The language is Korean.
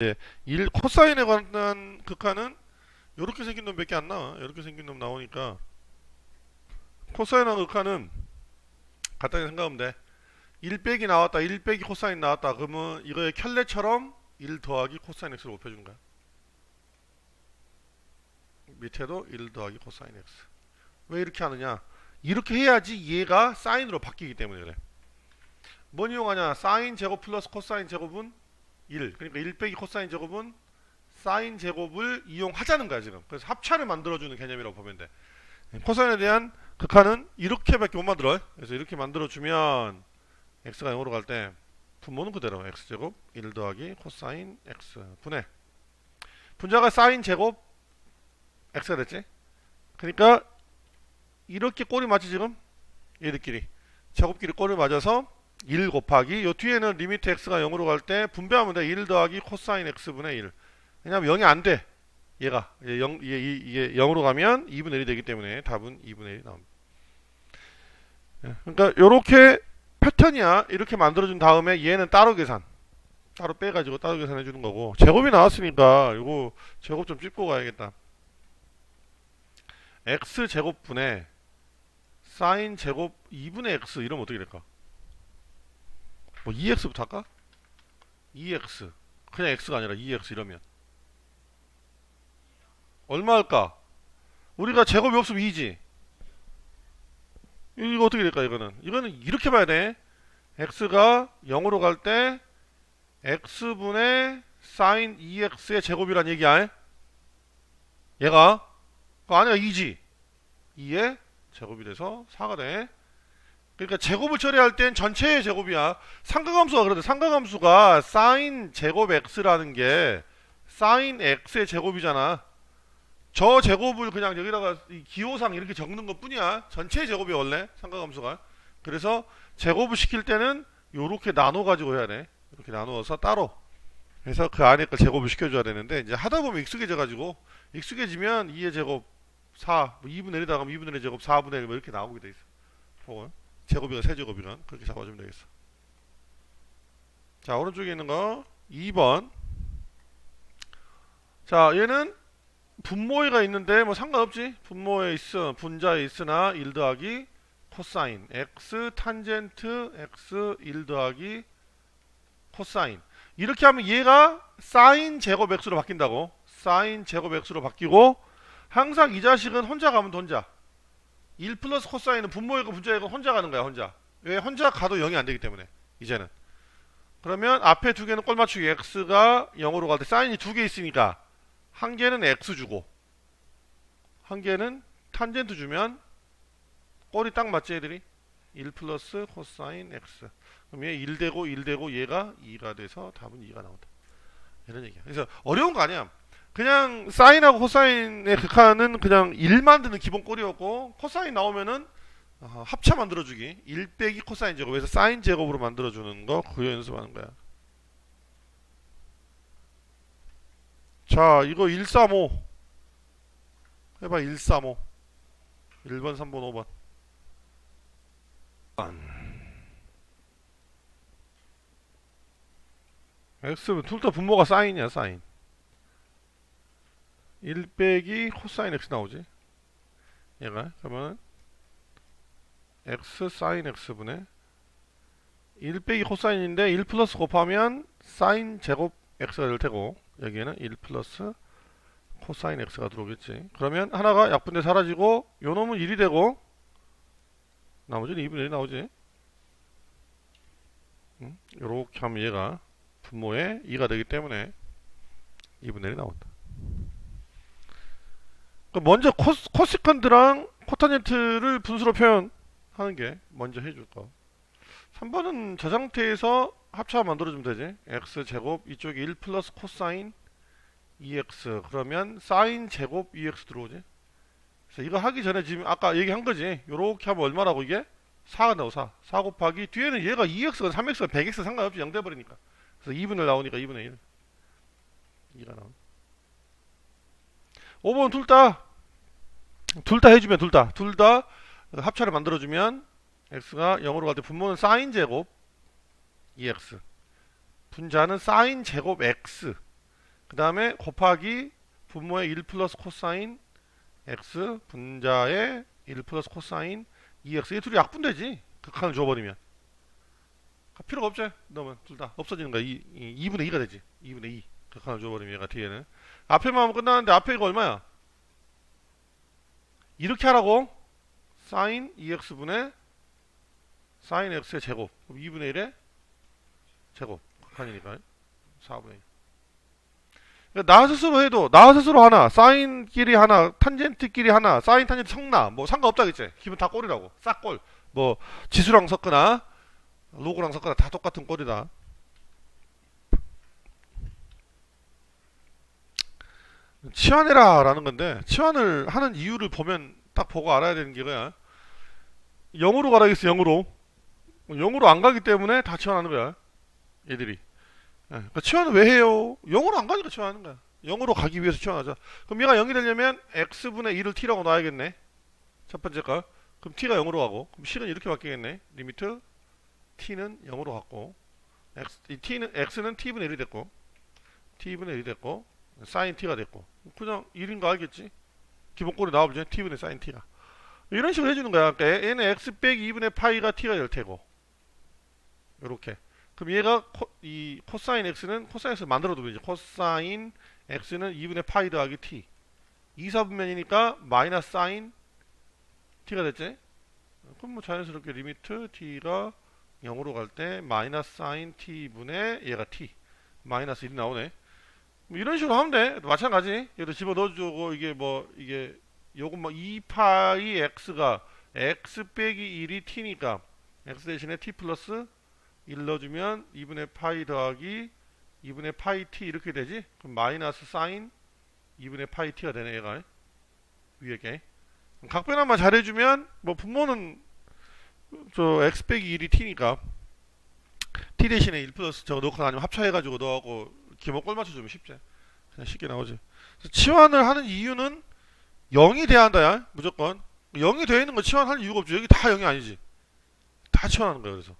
예, 1 코사인에 관한 극한은 이렇게 생긴 놈밖에 안 나와. 이렇게 생긴 놈 나오니까 코사인의 극한은 간단히 생각하면 돼. 1 빼기 나왔다. 1 빼기 코사인 나왔다. 그러면 이거의 켤레처럼 1 더하기 코사인 x를 곱해주는 거야. 밑에도 1 더하기 코사인 x. 왜 이렇게 하느냐? 이렇게 해야지 얘가 사인으로 바뀌기 때문에 그래. 뭔 이용하냐? 사인 제곱 플러스 코사인 제곱은 1. 그러니까 1 빼기 코사인 제곱은 사인 제곱을 이용하자는 거야 지금. 그래서 합차를 만들어주는 개념이라고 보면 돼. 코사인에 대한 극한은 이렇게밖에 못 만들어. 그래서 이렇게 만들어주면 x가 0으로 갈 때 분모는 그대로 x제곱 1 더하기 코사인 x 분해. 분자가 사인 제곱 x가 됐지? 그러니까 이렇게 꼴이 맞지 지금? 얘들끼리 제곱끼리 꼴을 맞아서 1 곱하기 요 뒤에는 리미트 x가 0으로 갈 때 분배하면 돼. 1 더하기 코사인 x분의 1. 왜냐면 0이 안 돼. 얘가 0, 이게, 이게 0으로 가면 2분의 1이 되기 때문에 답은 2분의 1이 나옵니다. 예, 그러니까 요렇게 패턴이야. 이렇게 만들어준 다음에 얘는 따로 계산. 따로 빼가지고 따로 계산해 주는 거고 제곱이 나왔으니까 이거 제곱 좀 찝고 가야겠다. x 제곱분의 사인 제곱 2분의 x 이러면 어떻게 될까? 뭐 2x부터 할까? 2x 그냥 x가 아니라 2x 이러면. 얼마 할까? 우리가 제곱이 없으면 2지. 이거 어떻게 될까 이거는? 이거는 이렇게 봐야 돼. X가 0으로 갈 때 x분의 사인 2x의 제곱이란 얘기야. 얘가. 그거 아니야 2지. 2의 제곱이 돼서 4가 돼 그러니까 제곱을 처리할 땐 전체의 제곱이야. 상가함수가 그러대. 상가함수가 사인 제곱 x라는 게 사인 x의 제곱이잖아. 저 제곱을 그냥 여기다가 이 기호상 이렇게 적는 것 뿐이야. 전체의 제곱이 원래 상가함수가. 그래서 제곱을 시킬 때는 요렇게 나눠 가지고 해야 돼. 이렇게 나누어서 따로. 그래서 그 안에 걸 제곱을 시켜줘야 되는데 이제 하다 보면 익숙해져 가지고 익숙해지면 2의 제곱 4, 뭐 2분의 1이다 가면 2분의 1 제곱 4분의 1 뭐 이렇게 나오게 돼 있어. 혹은 제곱이가 세제곱이건 그렇게 잡아주면 되겠어. 자 오른쪽에 있는 거 2번. 자 얘는 분모에가 있는데 뭐 상관없지. 분모에 있어 분자에 있으나 1 더하기 코사인 x 탄젠트 x 1 더하기 코사인 이렇게 하면 얘가 사인 제곱 x로 바뀐다고. 사인 제곱 x로 바뀌고 항상 이 자식은 혼자 가면 혼자. 1 플러스 코사인은 분모이고 분자이고 혼자 가는 거야 혼자. 왜? 혼자 가도 0이 안 되기 때문에 이제는. 그러면 앞에 두 개는 꼴맞추기. x가 0으로 갈 때 사인이 두 개 있으니까 한 개는 x 주고 한 개는 탄젠트 주면 꼴이 딱 맞지 애들이? 1 플러스 코사인 x. 그럼 얘 1 되고 1 되고 얘가 2가 돼서 답은 2가 나온다. 이런 얘기야. 그래서 어려운 거 아니야 그냥 사인하고 코사인의 극한은 그냥 1 만드는 기본 꼴이었고 코사인 나오면은 어, 합차 만들어주기. 1 빼기 코사인 제곱에서 사인 제곱으로 만들어주는 거 그거 연습하는 거야. 자 이거 135 해봐 135 1번 3번 5번. X는 둘다 분모가 사인이야 사인 1 빼기 코사인 x 나오지? 얘가 그러면 x 사인 x분의 1 빼기 코사인인데 1 플러스 곱하면 사인 제곱 x가 될 테고 여기에는 1 플러스 코사인 x가 들어오겠지. 그러면 하나가 약분돼 사라지고 요 놈은 1이 되고 나머지는 2분의 1이 나오지. 응? 요렇게 하면 얘가 분모에 2가 되기 때문에 2분의 1이 나온다 먼저 코스, 코시컨드랑 코타젠트를 분수로 표현하는 게 먼저 해줄 거. 3번은 저 상태에서 합차 만들어주면 되지. x 제곱 이쪽에 1 플러스 코사인 2x 그러면 사인 제곱 2x 들어오지. 그래서 이거 하기 전에 지금 아까 얘기한 거지. 요렇게 하면 얼마라고 이게? 4가 나오 4. 4 곱하기 뒤에는 얘가 2x가 3x가 100x 상관없이 0 돼버리니까. 그래서 2분을 나오니까 2분의 1. 2가 나온다. 5번 둘 다, 둘 다 해주면 둘 다, 둘 다 합차를 만들어주면 x가 0으로 갈 때 분모는 사인 제곱 2x, 분자는 사인 제곱 x, 그 다음에 곱하기 분모의 1 플러스 코사인 x 분자의 1 플러스 코사인 2x 이 둘이 약분되지. 극한을 줘버리면. 아, 필요가 없지. 너면 둘 다 없어지는 거야. 2, 2분의 2가 되지. 2분의 2 극한을 줘버리면 얘가 뒤에는. 앞에만 하면 끝나는데 앞에 이거 얼마야 이렇게 하라고. 사인 2x분의 사인 x의 제곱. 그럼 2분의 1의 제곱. 극한이니까 4분의 1 그러니까 나 스스로 해도 나 스스로 하나 사인끼리 하나 탄젠트끼리 하나 사인 탄젠트 성나 뭐 상관없다겠지. 기분 다 꼴이라고. 싹꼴. 뭐 지수랑 섞거나 로고랑 섞거나 다 똑같은 꼴이다 치환해라 라는 건데 치환을 하는 이유를 보면 딱 보고 알아야 되는 게 이거야 0으로 가라겠어 0으로. 0으로 안 가기 때문에 다 치환하는 거야 얘들이. 예, 그러니까 치환을 왜 해요? 0으로 안 가니까 치환하는 거야. 0으로 가기 위해서 치환하자. 그럼 얘가 0이 되려면 x분의 2를 t라고 놔야겠네. 첫 번째 거 그럼 t가 0으로 가고 그럼 실은 이렇게 바뀌겠네. 리미트 t는 0으로 갔고 x, 이 t는 x는 t분의 1이 됐고 t분의 1이 됐고 사인 t가 됐고. 그냥 1인 거 알겠지? 기본꼴이 나와보죠 t분의 사인 t가. 이런 식으로 해주는 거야. 그러니까 얘는 x 빼기 2분의 파이가 t가 될 테고. 요렇게. 그럼 얘가 코, 이 코사인 x는 코사인 x를 만들어두면 이제 코사인 x는 2분의 파이 더하기 t 2사분면이니까 마이너스 사인 t가 됐지? 그럼 뭐 자연스럽게 리미트 t가 0으로 갈 때 마이너스 사인 t분의 얘가 t. 마이너스 1이 나오네 뭐 이런 식으로 하면 돼. 마찬가지. 얘도 집어 넣어주고 이게 뭐 이게 요거 뭐 2파이 x가 x 빼기 1이 t니까 x 대신에 t 플러스 1 넣어주면 2분의 파이 더하기 2분의 파이 t 이렇게 되지? 그럼 마이너스 사인 2분의 파이 t가 되네 얘가. 위에 게. 각변환만 잘해주면 뭐 분모는 저 x 빼기 1이 t니까 t 대신에 1 플러스 저거 넣고 아니면 합차해가지고 너하고 기본 꼴 맞춰주면 쉽지. 그냥 쉽게 나오지. 치환을 하는 이유는 0이 돼야 한다 야. 무조건. 0이 되어 있는 거 치환할 이유가 없지. 여기 다 0이 아니지. 다 치환하는 거야 그래서